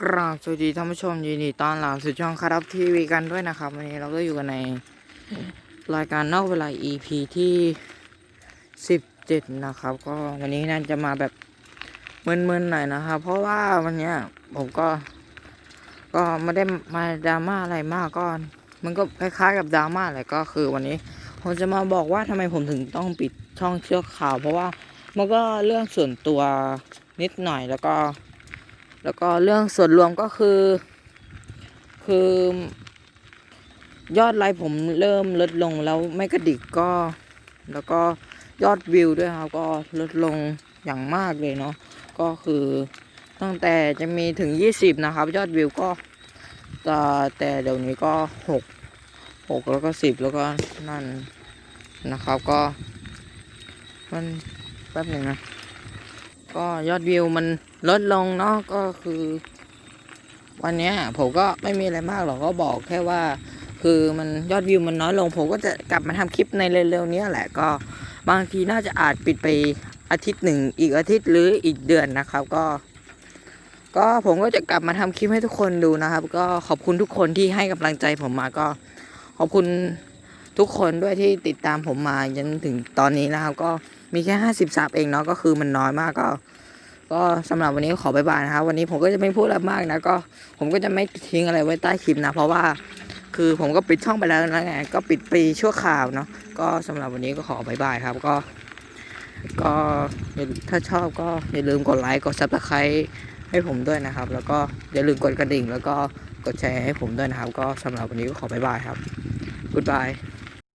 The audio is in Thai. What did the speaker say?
กราบสวัสดีท่านผู้ชมยินดีต้อนรับสู่ช่องคารับทีวีกันด้วยนะครับ วันนี้เราก็อยู่กันในรายการนอกเวลา EP ที่17นะครับ ก็วันนี้น่าจะมาแบบมึนๆหน่อยนะครับ เพราะว่าวันเนี้ยผมก็ ก็ไม่ได้มาดราม่าอะไรมากก็มันก็คล้ายๆกับดราม่าแหละก็คือวันนี้ผมจะมาบอกว่าทำไมผมถึงต้องปิดช่องเชือกข่าว เพราะว่ามันก็เรื่องส่วนตัวนิดหน่อยแล้วก็ แล้วก็เรื่องส่วนรวมก็คือ คือยอดไลค์ผมเริ่มลดลงแล้วไม่กระดิกก็ แล้วก็ยอดวิวด้วยครับก็ลดลงอย่างมากเลยเนาะก็คือตั้งแต่จะมีถึง 20 นะครับ ยอดวิวก็แต่แต่เดี๋ยวนี้ก็6 6แล้วก็ 10 แล้วก็นั่นนะครับก็ มันแป๊บหนึ่งนะ ก็ยอดวิวมัน ลดลงเนาะก็คือ วันนี้ผมก็ไม่มีอะไรมากหรอกก็บอกแค่ว่า คือมันยอดวิวมันน้อยลง ผมก็จะกลับมาทำคลิปในเร็วๆนี้แหละก็บางทีน่าจะอาจปิดไปอาทิตย์หนึ่งอีกอาทิตย์หรืออีกเดือนนะครับก็ ก็ผมก็จะกลับมาทำคลิปให้ทุกคนดูนะครับ ก็ขอบคุณทุกคนที่ให้กำลังใจผมมาก็ขอบคุณทุกคนด้วยที่ติดตามผมมาจนถึงตอนนี้นะครับ ก็มีแค่ห้าสิบซับเองเนาะก็คือมันน้อยมากก็ ก็สำหรับวันนี้ขอบายบายนะครับวันนี้ผมก็จะไม่พูดอะไรมากนะก็ผมก็จะไม่ทิ้งอะไรไว้ใต้คลิปนะ เพราะว่าคือผมก็ปิดช่องไปแล้วนะไงก็ปิดปีชั่วข่าวเนาะก็สำหรับวันนี้ก็ขอบายบายครับก็ ก็ถ้าชอบก็อย่าลืมกดไลค์กดซับสไครต์ให้ผมด้วยนะครับ แล้วก็อย่าลืมกดกระดิ่ง แล้วก็กดแชร์ให้ผมด้วยนะครับ ก็สำหรับวันนี้ก็ขอบายบายครับ goodbye